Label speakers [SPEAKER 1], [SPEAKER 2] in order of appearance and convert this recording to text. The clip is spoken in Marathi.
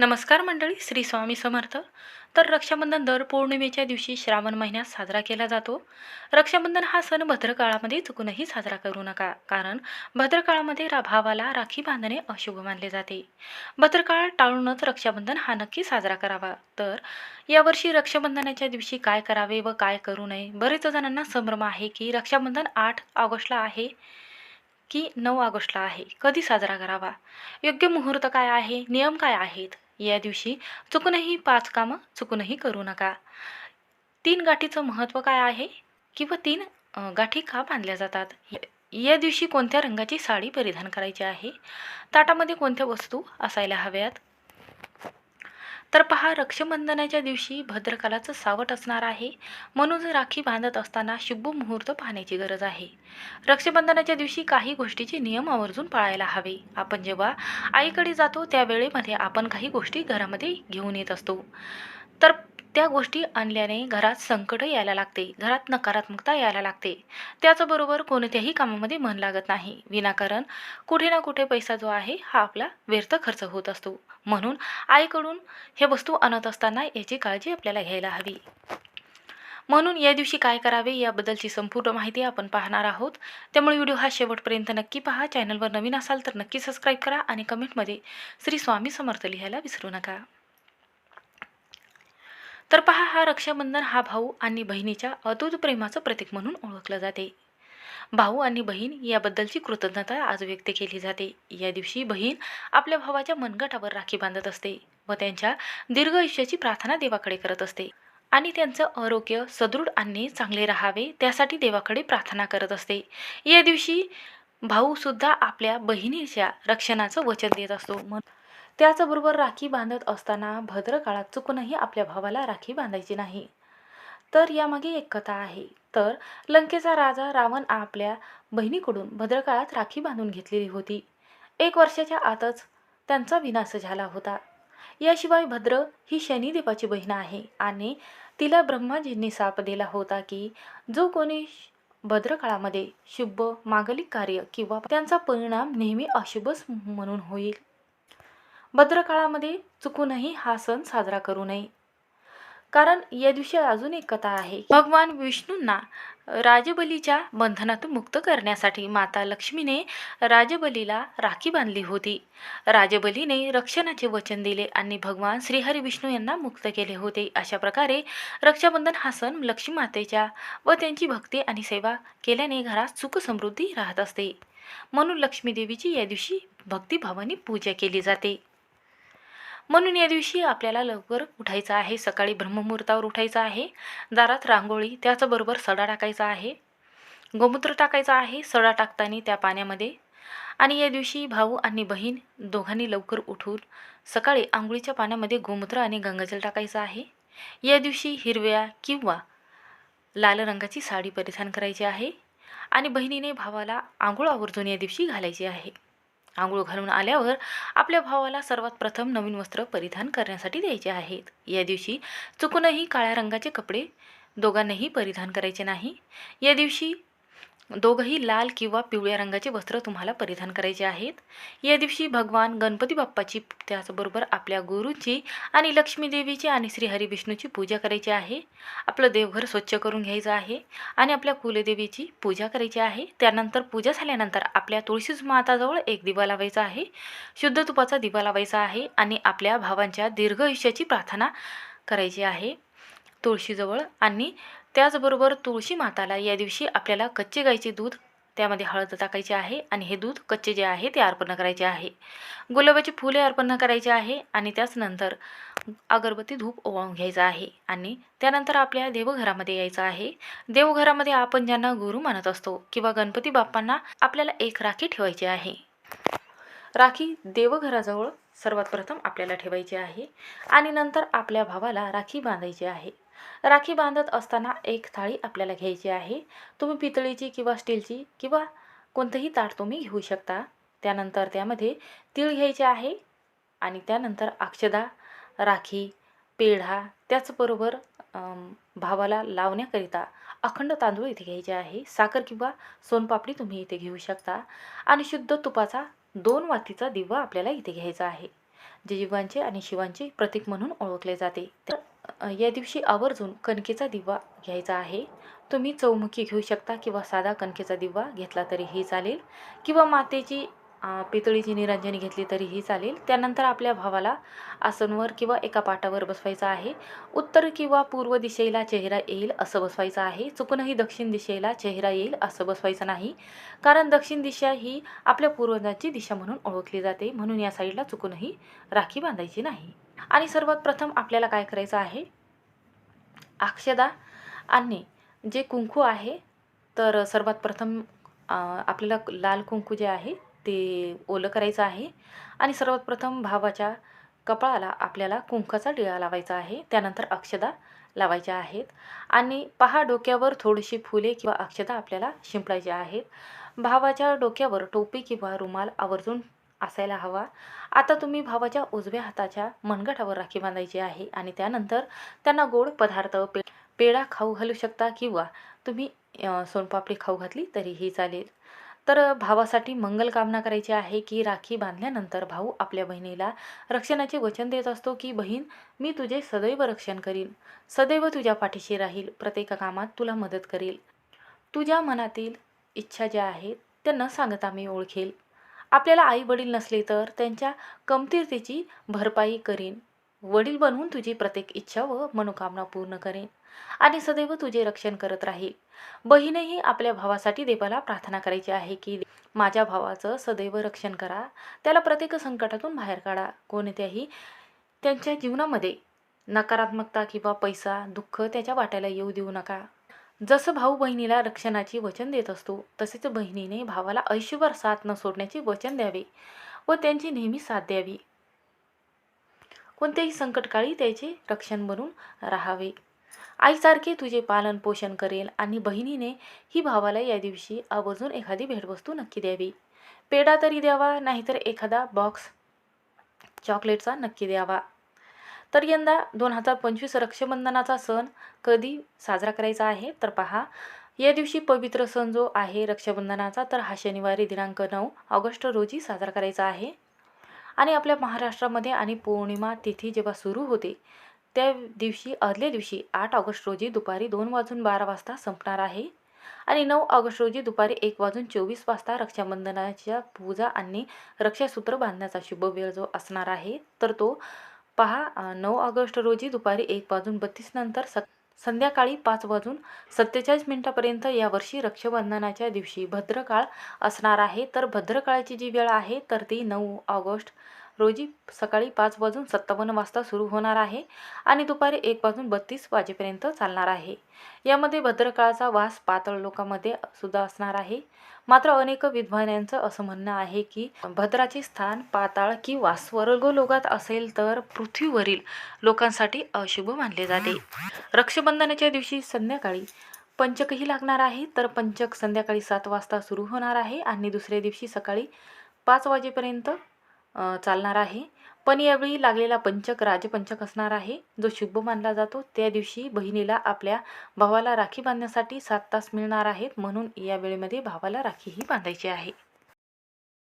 [SPEAKER 1] नमस्कार मंडळी श्री स्वामी समर्थ. तर रक्षाबंधन दर पौर्णिमेच्या दिवशी श्रावण महिन्यात साजरा केला जातो. रक्षाबंधन हा सण भद्रकाळामध्ये चुकूनही साजरा करू नका कारण भद्रकाळामध्ये रा भावाला राखी बांधणे अशुभ मानले जाते. भद्रकाळ टाळूनच रक्षाबंधन हा नक्की साजरा करावा. तर यावर्षी रक्षाबंधनाच्या दिवशी काय करावे व काय करू नये? बरेच जणांना संभ्रम आहे की रक्षाबंधन आठ ऑगस्टला आहे की नऊ ऑगस्टला आहे? कधी साजरा करावा? योग्य मुहूर्त काय आहे? नियम काय आहेत? या दिवशी चुकूनही पाच कामं चुकूनही करू नका. तीन गाठीचं महत्त्व काय आहे? किंवा तीन गाठी का बांधल्या जातात? या दिवशी कोणत्या रंगाची साडी परिधान करायची आहे? ताटामध्ये कोणत्या वस्तू असायला हव्यात? तर पहा रक्षाबंधनाच्या दिवशी भद्रकालाचं सावट असणार आहे. म्हणून राखी बांधत असताना शुभ मुहूर्त पाहण्याची गरज आहे. रक्षाबंधनाच्या दिवशी काही गोष्टीचे नियम आवर्जून पाळायला हवे. आपण जेव्हा आईकडे जातो त्यावेळेमध्ये आपण काही गोष्टी घरामध्ये घेऊन येत असतो. तर त्या गोष्टी आणल्याने घरात संकट यायला लागते घरात नकारात्मकता यायला लागते. त्याचबरोबर कोणत्याही कामामध्ये मन लागत नाही. विनाकारण कुठे ना कुठे पैसा जो आहे हा आपला व्यर्थ खर्च होत असतो. म्हणून आईकडून हे वस्तू आणत असताना याची काळजी आपल्याला घ्यायला हवी. म्हणून या दिवशी काय करावे याबद्दलची संपूर्ण माहिती आपण पाहणार आहोत. त्यामुळे व्हिडिओ हा शेवटपर्यंत नक्की पहा. चॅनलवर नवीन असाल तर नक्की सबस्क्राईब करा आणि कमेंटमध्ये श्री स्वामी समर्थ लिहायला विसरू नका. तर पहा हा रक्षाबंधन हा भाऊ आणि बहिणीच्या अतूत प्रेमाचं प्रतीक म्हणून ओळखलं जाते. भाऊ आणि बहीण याबद्दलची कृतज्ञता आज व्यक्त केली जाते. या दिवशी बहीण आपल्या भावाच्या मनगटावर राखी बांधत असते व त्यांच्या दीर्घ आयुष्याची प्रार्थना देवाकडे करत असते. आणि त्यांचं आरोग्य सदृढ आणि चांगले राहावे त्यासाठी देवाकडे प्रार्थना करत असते. या दिवशी भाऊसुद्धा आपल्या बहिणीच्या रक्षणाचं वचन देत असतो. म्हणून त्याचबरोबर राखी बांधत असताना भद्र काळात चुकूनही आपल्या भावाला राखी बांधायची नाही. तर यामागे एक कथा आहे. तर लंकेचा राजा रावण आपल्या बहिणीकडून भद्रकाळात राखी बांधून घेतलेली होती. एक वर्षाच्या आतच त्यांचा विनाश झाला होता. याशिवाय भद्र ही शनिदेवाची बहीण आहे आणि तिला ब्रह्माजींनी साप दिला होता की जो कोणी भद्रकाळामध्ये शुभ मागलिक कार्य किंवा त्यांचा परिणाम नेहमी अशुभच म्हणून होईल. भद्रकाळामध्ये चुकूनही हा सण साजरा करू नये. कारण या दिवशी अजून एक कथा आहे. भगवान विष्णूंना राजबलीच्या बंधनातून मुक्त करण्यासाठी माता लक्ष्मीने राजबलीला राखी बांधली होती. राजबलीने रक्षणाचे वचन दिले आणि भगवान श्रीहरी विष्णू यांना मुक्त केले होते. अशा प्रकारे रक्षाबंधन हा सण लक्ष्मी मातेच्या व त्यांची भक्ती आणि सेवा केल्याने घरात सुख समृद्धी राहत असते. म्हणून लक्ष्मी देवीची या दिवशी भक्तिभावाने पूजा केली जाते. म्हणून या दिवशी आपल्याला लवकर उठायचं आहे. सकाळी ब्रह्ममुहूर्तावर उठायचं आहे. दारात रांगोळी त्याचबरोबर सडा टाकायचा आहे. गोमूत्र टाकायचा आहे. सडा टाकताना त्या पाण्यामध्ये. आणि या दिवशी भाऊ आणि बहीण दोघांनी लवकर उठून सकाळी आंघोळीच्या पाण्यामध्ये गोमूत्र आणि गंगाजल टाकायचं आहे. या दिवशी हिरव्या किंवा लाल रंगाची साडी परिधान करायची आहे. आणि बहिणीने भावाला आंघोळ आवर्जून या दिवशी घालायची आहे. आंघोळ घालून आल्यावर आपल्या भावाला सर्वात प्रथम नवीन वस्त्र परिधान करण्यासाठी द्यायचे आहेत. या दिवशी चुकूनही काळ्या रंगाचे कपडे दोघांनाही परिधान करायचे नाही. या दिवशी दोघंही लाल किंवा पिवळ्या रंगाचे वस्त्र तुम्हाला परिधान करायचे आहेत. या दिवशी भगवान गणपती बाप्पाची त्याचबरोबर आपल्या गुरूची आणि लक्ष्मी देवीची आणि श्री विष्णूची पूजा करायची आहे. आपलं देवघर स्वच्छ करून घ्यायचं आहे आणि आपल्या कुलदेवीची पूजा करायची आहे. त्यानंतर पूजा झाल्यानंतर आपल्या तुळशीच माताजवळ एक दिवा लावायचा आहे. शुद्ध तुपाचा दिवा लावायचा आहे आणि आपल्या भावांच्या दीर्घ आयुष्याची प्रार्थना करायची आहे. तुळशीजवळ आणि त्याचबरोबर तुळशी माताला या दिवशी आपल्याला कच्चे गाईचे दूध त्यामध्ये हळद टाकायची आहे आणि हे दूध कच्चे जे आहे ते अर्पण करायचे आहे. गुलाबाची फुले अर्पण करायचे आहे आणि त्याचनंतर अगरबत्ती धूप ओवाळून घ्यायचं आहे आणि त्यानंतर आपल्या देवघरामध्ये यायचं आहे. देवघरामध्ये आपण ज्यांना गुरु मानत असतो किंवा गणपती बाप्पांना आपल्याला एक राखी ठेवायची आहे. राखी देवघराजवळ सर्वात प्रथम आपल्याला ठेवायची आहे आणि नंतर आपल्या भावाला राखी बांधायची आहे. राखी बांधत असताना एक थाळी आपल्याला घ्यायची आहे. तुम्ही पितळीची किंवा स्टीलची किंवा कोणतंही ताट तुम्ही घेऊ शकता. त्यानंतर त्यामध्ये तीळ घ्यायचे आहे आणि त्यानंतर अक्षदा राखी पेढा त्याचबरोबर भावाला लावण्याकरिता अखंड तांदूळ इथे घ्यायचे आहे. साखर किंवा सोनपापडी तुम्ही इथे घेऊ शकता. आणि शुद्ध तुपाचा दोन वातीचा दिवा आपल्याला इथे घ्यायचा आहे. जे जीवांचे आणि शिवांचे प्रतीक म्हणून ओळखले जाते. तर या दिवशी आवर्जून कणकेचा दिवा घ्यायचा आहे. तुम्ही चौमुखी घेऊ शकता किंवा साधा कणकेचा दिवा घेतला तरीही चालेल. किंवा मातेची पितळीची निरांजनी घेतली तरीही चालेल. त्यानंतर आपल्या भावाला आसनवर किंवा एका पाटावर बसवायचं आहे. उत्तर किंवा पूर्व दिशेला चेहरा येईल असं बसवायचं आहे. चुकूनही दक्षिण दिशेला चेहरा येईल असं बसवायचं नाही. कारण दक्षिण दिशा ही आपल्या पूर्वजांची दिशा म्हणून ओळखली जाते. म्हणून या साईडला चुकूनही राखी बांधायची नाही. आणि सर्वात प्रथम आपल्याला काय करायचं आहे? अक्षदा आणि जे कुंकू आहे तर सर्वात प्रथम आपल्याला लाल कुंकू जे आहे ते ओलं करायचं आहे. आणि सर्वात प्रथम भावाच्या कपाळाला आपल्याला कुंकाचा टिळा लावायचा आहे. त्यानंतर अक्षदा लावायच्या आहेत. आणि पहा डोक्यावर थोडीशी फुले किंवा अक्षदा आपल्याला शिंपडायची आहेत. भावाच्या डोक्यावर टोपी किंवा रुमाल आवर्जून असायला हवा. आता तुम्ही भावाच्या उजव्या हाताच्या मनगटावर राखी बांधायची आहे आणि त्यानंतर त्यांना गोड पदार्थ पे पेढा खाऊ घालू शकता किंवा तुम्ही सोनपापडी खाऊ घातली तरीही चालेल. तर भावासाठी मंगल कामना करायची आहे की राखी बांधल्यानंतर भाऊ आपल्या बहिणीला रक्षणाचे वचन देत असतो की बहीण मी तुझे सदैव रक्षण करीन. सदैव तुझ्या पाठीशी राहील. प्रत्येक कामात तुला मदत करेल. तुझ्या मनातील इच्छा ज्या आहेत त्या न सांगता मी ओळखेल. आपल्याला आई वडील नसले तर त्यांच्या कमतरतेची भरपाई करीन. वडील बनवून तुझी प्रत्येक इच्छा व मनोकामना पूर्ण करेन आणि सदैव तुझे रक्षण करत राहील. बहीणही आपल्या भावासाठी देवाला प्रार्थना करायची आहे की माझ्या भावाचं सदैव रक्षण करा. त्याला प्रत्येक संकटातून बाहेर काढा. कोणत्याही त्यांच्या जीवनामध्ये नकारात्मकता किंवा पैसा दुःख त्याच्या वाट्याला येऊ देऊ नका. जसं भाऊ बहिणीला रक्षणाची वचन देत असतो तसेच बहिणीने भावाला आयुष्यभर साथ न सोडण्याचे वचन द्यावे व त्यांची नेहमी साथ द्यावी. कोणत्याही संकटकाळी त्याचे रक्षण बनून राहावे. आईसारखे तुझे पालन पोषण करेल आणि बहिणीने ही भावाला या दिवशी आवर्जून एखादी भेटवस्तू नक्की द्यावी. पेढा तरी द्यावा नाहीतर एखादा बॉक्स चॉकलेटचा नक्की द्यावा. तर यंदा दोन हजार पंचवीस रक्षाबंधनाचा सण कधी साजरा करायचा आहे? तर पहा या दिवशी पवित्र सण जो आहे रक्षाबंधनाचा तर हा शनिवारी दिनांक नऊ ऑगस्ट रोजी साजरा करायचा आहे. आणि आपल्या महाराष्ट्रामध्ये आणि पौर्णिमा तिथी जेव्हा सुरू होते त्या दिवशी आदल्या दिवशी आठ ऑगस्ट रोजी दुपारी दोन वाजून बारा वाजता संपणार आहे. आणि नऊ ऑगस्ट रोजी दुपारी एक वाजून चोवीस वाजता रक्षाबंधनाच्या पूजा आणि रक्षासूत्र बांधण्याचा शुभ वेळ जो असणार आहे तर तो पहा नऊ ऑगस्ट रोजी दुपारी एक वाजून बत्तीस नंतर सक संध्याकाळी पाच वाजून सत्तेचाळीस मिनिटापर्यंत यावर्षी रक्षाबंधनाच्या दिवशी भद्रकाळ असणार आहे. तर भद्रकाळाची जी वेळ आहे तर ती नऊ ऑगस्ट रोजी सकाळी पाच वाजून सत्तावन्न वाजता सुरू होणार आहे आणि दुपारी एक वाजून बत्तीस वाजेपर्यंत चालणार आहे. यामध्ये भद्रकाळाचा वास पातळ लोकांमध्ये सुद्धा असणार आहे. मात्र अनेक विद्वानांचं असं म्हणणं आहे की भद्राचे स्थान पाताळ किंवा स्वर्गलोकात असेल तर पृथ्वीवरील लोकांसाठी अशुभ मानले जाते. रक्षाबंधनाच्या दिवशी संध्याकाळी पंचकही लागणार आहे तर पंचक संध्याकाळी सात वाजता सुरू होणार आहे आणि दुसऱ्या दिवशी सकाळी पाच वाजेपर्यंत चालणार आहे. पण यावेळी लागलेला पंचक राजपंचक असणार आहे. जो शुभ मानला जातो त्या दिवशी बहिणीला आपल्या भावाला राखी बांधण्यासाठी सात तास मिळणार आहेत. म्हणून या वेळेमध्ये भावाला राखीही बांधायची आहे.